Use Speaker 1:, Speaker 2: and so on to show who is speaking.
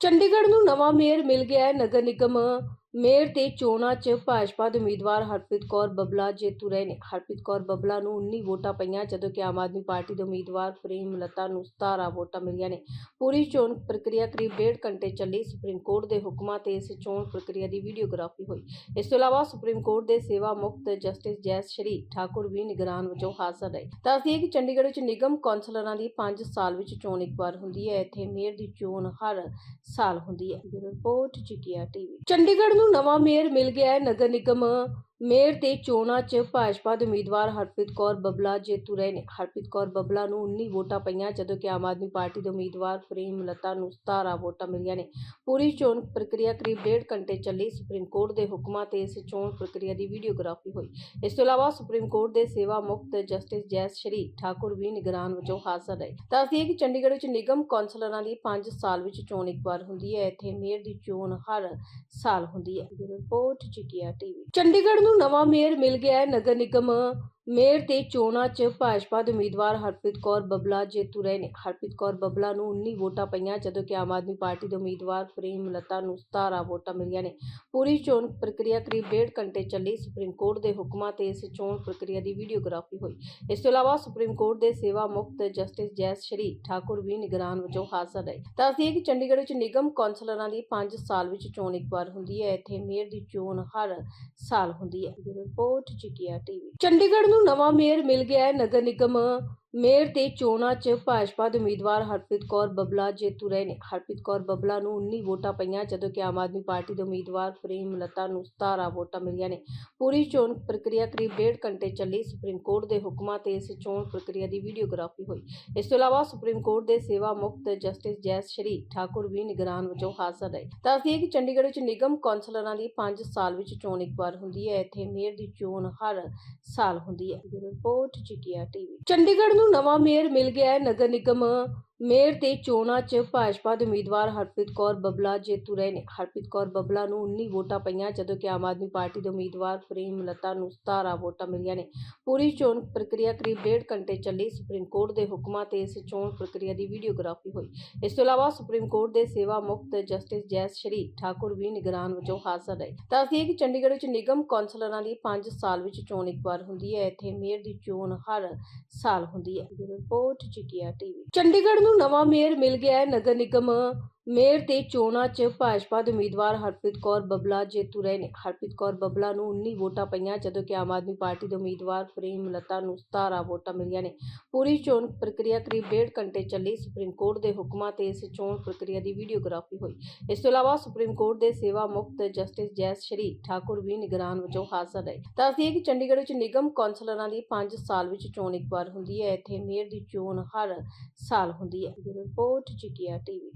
Speaker 1: ਚੰਡੀਗੜ੍ਹ ਨੂੰ ਨਵਾਂ ਮੇਅਰ ਮਿਲ ਗਿਆ ਹੈ ਨਗਰ ਨਿਗਮ। ਮੇਅਰ ਤੇ ਚੋਣਾਂ 'ਚ ਭਾਜਪਾ ਦੇ ਉਮੀਦਵਾਰ ਹਰਪ੍ਰੀਤ ਕੌਰ ਬੱਬਲਾ ਜੇਤੂ ਰਹੇ ਨੇ। ਹਰਪ੍ਰੀਤ ਕੌਰ ਬੱਬਲਾ ਨੂੰ 19 ਵੋਟਾਂ ਪਈਆਂ, ਜਦੋਂ ਕਿ ਆਮ ਆਦਮੀ ਪਾਰਟੀ ਦੇ ਉਮੀਦਵਾਰ ਪ੍ਰੇਮ ਲਤਾ ਨੂੰ 17 ਵੋਟਾਂ ਮਿਲੀਆਂ ਨੇ। ਪੂਰੀ ਚੋਣ ਪ੍ਰਕਿਰਿਆ ਕਰੀਬ ਡੇਢ ਘੰਟੇ ਚੱਲੀ। ਸੁਪਰੀਮ ਕੋਰਟ ਦੇ ਹੁਕਮਾਂ ਤੇ ਇਸ ਚੋਣ ਪ੍ਰਕਿਰਿਆ ਦੀ ਵੀਡੀਓਗ੍ਰਾਫੀ ਹੋਈ। ਇਸ ਤੋਂ ਇਲਾਵਾ ਸੁਪਰੀਮ ਕੋਰਟ ਦੇ ਸੇਵਾ ਮੁਕਤ ਜਸਟਿਸ ਜੈ ਸ਼੍ਰੀ ਠਾਕੁਰ ਵੀ ਨਿਗਰਾਨ ਵਜੋਂ ਹਾਜ਼ਰ ਰਹੇ। ਦੱਸਦੀ ਕਿ ਚੰਡੀਗੜ੍ਹ ਵਿੱਚ ਨਿਗਮ ਕੌਂਸਲਰਾਂ ਦੀ 5 ਸਾਲ ਵਿੱਚ ਚੋਣ ਇੱਕ ਵਾਰ ਹੁੰਦੀ ਹੈ। ਇੱਥੇ ਮੇਅਰ ਦੀ ਚੋਣ ਹਰ ਸਾਲ ਹੁੰਦੀ ਹੈ। ਬਿਊਰੋ ਰਿਪੋਰਟ ਚਿਕੀਆ ਟੀਵੀ। ਚੰਡੀਗੜ੍ਹ ਨੂੰ ਨਵਾਂ ਮੇਅਰ ਮਿਲ ਗਿਆ ਹੈ ਨਗਰ ਨਿਗਮ। ਮੇਅਰ ਤੇ ਚੋਣਾਂ 'ਚ ਭਾਜਪਾ ਦੇ ਉਮੀਦਵਾਰ ਹਰਪ੍ਰੀਤ ਕੌਰ ਬੱਬਲਾ ਜੇਤੂ ਰਹੇ ਨੇ। ਹਰਪ੍ਰੀਤ ਕੌਰ ਬੱਬਲਾ ਨੂੰ 19 ਵੋਟਾਂ ਪਈਆਂ, ਜਦੋਂ ਕਿ ਆਮ ਆਦਮੀ ਪਾਰਟੀ ਦੇ ਉਮੀਦਵਾਰ ਪ੍ਰੇਮ ਲਤਾ ਨੂੰ 17 ਵੋਟਾਂ ਮਿਲੀਆਂ ਨੇ। ਪੂਰੀ ਚੋਣ ਪ੍ਰਕਿਰਿਆ ਕਰੀਬ ਡੇਢ ਘੰਟੇ ਚੱਲੀ। ਸੁਪਰੀਮ ਕੋਰਟ ਦੇ ਹੁਕਮਾਂ ਤੇ ਇਸ ਚੋਣ ਪ੍ਰਕਿਰਿਆ ਦੀ ਵੀਡੀਓਗ੍ਰਾਫੀ ਹੋਈ। ਇਸ ਤੋਂ ਇਲਾਵਾ ਸੁਪਰੀਮ ਕੋਰਟ ਦੇ ਸੇਵਾ ਮੁਕਤ ਜਸਟਿਸ ਜੈ ਸ਼੍ਰੀ ਠਾਕੁਰ ਵੀ ਨਿਗਰਾਨ ਵਜੋਂ ਹਾਜ਼ਰ ਰਹੇ। ਦੱਸਦੀਏ ਕਿ ਚੰਡੀਗੜ੍ਹ ਵਿੱਚ ਨਿਗਮ ਕੌਂਸਲਰਾਂ ਦੀ 5 ਸਾਲ ਵਿੱਚ ਚੋਣ ਇੱਕ ਵਾਰ ਹੁੰਦੀ ਹੈ। ਇੱਥੇ ਮੇਅਰ ਦੀ ਚੋਣ ਹਰ ਸਾਲ ਹੁੰਦੀ ਹੈ। ਰਿਪੋਰਟ ਚਿਕੀਆ ਟੀਵੀ। ਚੰਡੀਗੜ੍ਹ ਨੂੰ ਨਵਾਂ ਮੇਅਰ ਮਿਲ ਗਿਆ ਹੈ ਨਗਰ ਨਿਗਮ ਮੇਅਰ ਤੇ ਚੋਣਾਂ 'ਚ ਭਾਜਪਾ ਦੇ ਉਮੀਦਵਾਰ ਹਰਪ੍ਰੀਤ ਕੌਰ ਬੱਬਲਾ ਜੇਤੂ ਰਹੇ ਨੇ। ਹਰਪ੍ਰੀਤ ਕੌਰ ਬੱਬਲਾ ਨੂੰ 19 ਵੋਟਾਂ ਪਈਆਂ, ਜਦੋਂ ਕਿ ਆਮ ਆਦਮੀ ਪਾਰਟੀ ਦੇ ਉਮੀਦਵਾਰ ਪ੍ਰੇਮ ਲਤਾ ਨੂੰ 17 ਵੋਟਾਂ ਮਿਲੀਆਂ ਨੇ। ਪੂਰੀ ਚੋਣ ਪ੍ਰਕਿਰਿਆ ਕਰੀਬ ਡੇਢ ਘੰਟੇ ਚੱਲੀ। ਸੁਪਰੀਮ ਕੋਰਟ ਦੇ ਹੁਕਮਾਂ ਤੇ ਇਸ ਚੋਣ ਪ੍ਰਕਿਰਿਆ ਦੀ ਵੀਡੀਓਗ੍ਰਾਫੀ ਹੋਈ। ਇਸ ਤੋਂ ਇਲਾਵਾ ਸੁਪਰੀਮ ਕੋਰਟ ਦੇ ਸੇਵਾ ਮੁਕਤ ਜਸਟਿਸ ਜੈ ਸ਼੍ਰੀ ਠਾਕੁਰ ਵੀ ਨਿਗਰਾਨ ਵਜੋਂ ਹਾਜ਼ਰ ਰਹੇ। ਦੱਸਦੀਏ ਕਿ ਚੰਡੀਗੜ੍ਹ ਵਿੱਚ ਨਿਗਮ ਕੌਂਸਲਰਾਂ ਦੀ 5 ਸਾਲ ਵਿੱਚ ਚੋਣ ਇੱਕ ਵਾਰ ਹੁੰਦੀ ਹੈ। ਇੱਥੇ ਮੇਅਰ ਦੀ ਚੋਣ ਹਰ ਸਾਲ ਹੁੰਦੀ ਹੈ। ਬਿਊਰੋ ਰਿਪੋਰਟ ਚਿਕੀਆ ਟੀਵੀ। ਚੰਡੀਗੜ੍ਹ ਨੂੰ ਨਵਾਂ ਮੇਅਰ ਮਿਲ ਗਿਆ ਹੈ ਨਗਰ ਨਿਗਮ। ਮੇਅਰ ਤੇ ਚੋਣਾਂ 'ਚ ਭਾਜਪਾ ਦੇ ਉਮੀਦਵਾਰ ਹਰਪ੍ਰੀਤ ਕੌਰ ਬੱਬਲਾ ਜੇਤੂ ਰਹੇ ਨੇ। ਹਰਪ੍ਰੀਤ ਕੌਰ ਬੱਬਲਾ ਨੂੰ 19 ਵੋਟਾਂ ਪਈਆਂ, ਜਦੋਂ ਕਿ ਆਮ ਆਦਮੀ ਪਾਰਟੀ ਦੇ ਉਮੀਦਵਾਰ ਪ੍ਰੇਮ ਲਤਾ ਨੂੰ 17 ਵੋਟਾਂ ਮਿਲੀਆਂ ਨੇ। ਪੂਰੀ ਚੋਣ ਪ੍ਰਕਿਰਿਆ ਕਰੀਬ ਡੇਢ ਘੰਟੇ ਚੱਲੀ। ਸੁਪਰੀਮ ਕੋਰਟ ਦੇ ਹੁਕਮਾਂ ਤੇ ਇਸ ਚੋਣ ਪ੍ਰਕਿਰਿਆ ਦੀ ਵੀਡੀਓਗ੍ਰਾਫੀ ਹੋਈ। ਇਸ ਤੋਂ ਇਲਾਵਾ ਸੁਪਰੀਮ ਕੋਰਟ ਦੇ ਸੇਵਾ ਮੁਕਤ ਜਸਟਿਸ ਜੈ ਸ਼੍ਰੀ ਠਾਕੁਰ ਵੀ ਨਿਗਰਾਨ ਵਜੋਂ ਹਾਜ਼ਰ ਰਹੇ। ਦੱਸਦੀ ਕਿ ਚੰਡੀਗੜ੍ਹ ਵਿੱਚ ਨਿਗਮ ਕੌਂਸਲਰਾਂ ਦੀ 5 ਸਾਲ ਵਿੱਚ ਚੋਣ ਇੱਕ ਵਾਰ ਹੁੰਦੀ ਹੈ। ਇੱਥੇ ਮੇਅਰ ਦੀ ਚੋਣ ਹਰ ਸਾਲ ਹੁੰਦੀ ਹੈ। ਰਿਪੋਰਟ ਚਿਕੀਆ ਟੀਵੀ। ਚੰਡੀਗੜ੍ਹ ਨੂੰ ਨਵਾਂ ਮੇਅਰ ਮਿਲ ਗਿਆ ਹੈ ਨਗਰ ਨਿਗਮ। ਮੇਅਰ ਤੇ ਚੋਣਾਂ 'ਚ ਭਾਜਪਾ ਦੇ ਉਮੀਦਵਾਰ ਹਰਪ੍ਰੀਤ ਕੌਰ ਬੱਬਲਾ ਜੇਤੂ ਰਹੇ ਨੇ। ਹਰਪ੍ਰੀਤ ਕੌਰ ਬੱਬਲਾ ਨੂੰ 19 ਵੋਟਾਂ ਪਈਆਂ, ਜਦੋਂ ਕਿ ਆਮ ਆਦਮੀ ਪਾਰਟੀ ਦੇ ਉਮੀਦਵਾਰ ਪ੍ਰੇਮ ਲਤਾ ਨੂੰ 17 ਵੋਟਾਂ ਮਿਲੀਆਂ ਨੇ। ਪੂਰੀ ਚੋਣ ਪ੍ਰਕਿਰਿਆ ਕਰੀਬ ਡੇਢ ਘੰਟੇ ਚੱਲੀ। ਸੁਪਰੀਮ ਕੋਰਟ ਦੇ ਹੁਕਮਾਂ ਤੇ ਇਸ ਚੋਣ ਪ੍ਰਕਿਰਿਆ ਦੀ ਵੀਡੀਓਗ੍ਰਾਫੀ ਹੋਈ। ਇਸ ਤੋਂ ਇਲਾਵਾ ਸੁਪਰੀਮ ਕੋਰਟ ਦੇ ਸੇਵਾ ਮੁਕਤ ਜਸਟਿਸ ਜੈ ਸ਼੍ਰੀ ਠਾਕੁਰ ਵੀ ਨਿਗਰਾਨ ਵਜੋਂ ਹਾਜ਼ਰ ਰਹੇ। ਦੱਸਦੀਏ ਕਿ ਚੰਡੀਗੜ੍ਹ ਵਿੱਚ ਨਿਗਮ ਕੌਂਸਲਰਾਂ ਦੀ 5 ਸਾਲ ਵਿੱਚ ਚੋਣ ਇੱਕ ਵਾਰ ਹੁੰਦੀ ਹੈ। ਇੱਥੇ ਮੇਅਰ ਦੀ ਚੋਣ ਹਰ ਸਾਲ ਹੁੰਦੀ ਹੈ। ਰਿਪੋਰਟ ਚਿਕੀਆ ਟੀਵੀ। ਚੰਡੀਗੜ੍ਹ ਨੂੰ ਨਵਾਂ ਮੇਅਰ ਮਿਲ ਗਿਆ ਹੈ ਨਗਰ ਨਿਗਮ। ਮੇਅਰ ਤੇ ਚੋਣਾਂ 'ਚ ਭਾਜਪਾ ਦੇ ਉਮੀਦਵਾਰ ਹਰਪ੍ਰੀਤ ਕੌਰ ਬੱਬਲਾ ਜੇਤੂ ਰਹੇ ਨੇ। ਹਰਪ੍ਰੀਤ ਕੌਰ ਬੱਬਲਾ ਨੂੰ 19 ਵੋਟਾਂ ਪਈਆਂ, ਜਦੋਂ ਕਿ ਆਮ ਆਦਮੀ ਪਾਰਟੀ ਦੇ ਉਮੀਦਵਾਰ ਪ੍ਰੇਮ ਲਤਾ ਨੂੰ 17 ਵੋਟਾਂ ਮਿਲੀਆਂ ਨੇ। ਪੂਰੀ ਚੋਣ ਪ੍ਰਕਿਰਿਆ ਕਰੀਬ ਡੇਢ ਘੰਟੇ ਚੱਲੀ। ਸੁਪਰੀਮ ਕੋਰਟ ਦੇ ਹੁਕਮਾਂ ਤੇ ਇਸ ਚੋਣ ਪ੍ਰਕਿਰਿਆ ਦੀ ਵੀਡੀਓਗ੍ਰਾਫੀ ਹੋਈ। ਇਸ ਤੋਂ ਇਲਾਵਾ ਸੁਪਰੀਮ ਕੋਰਟ ਦੇ ਸੇਵਾ ਮੁਕਤ ਜਸਟਿਸ ਜੈ ਸ਼੍ਰੀ ਠਾਕੁਰ ਵੀ ਨਿਗਰਾਨ ਵਜੋਂ ਹਾਜ਼ਰ ਰਹੇ। ਦੱਸਦੀਏ ਕਿ ਚੰਡੀਗੜ੍ਹ ਵਿੱਚ ਨਿਗਮ ਕੌਂਸਲਰਾਂ ਦੀ 5 ਸਾਲ ਵਿੱਚ ਚੋਣ ਇੱਕ ਵਾਰ ਹੁੰਦੀ ਹੈ। ਇੱਥੇ ਮੇਅਰ ਦੀ ਚੋਣ ਹਰ ਸਾਲ ਹੁੰਦੀ ਹੈ। ਰਿਪੋਰਟ ਚਿਕੀਆ ਟੀਵੀ।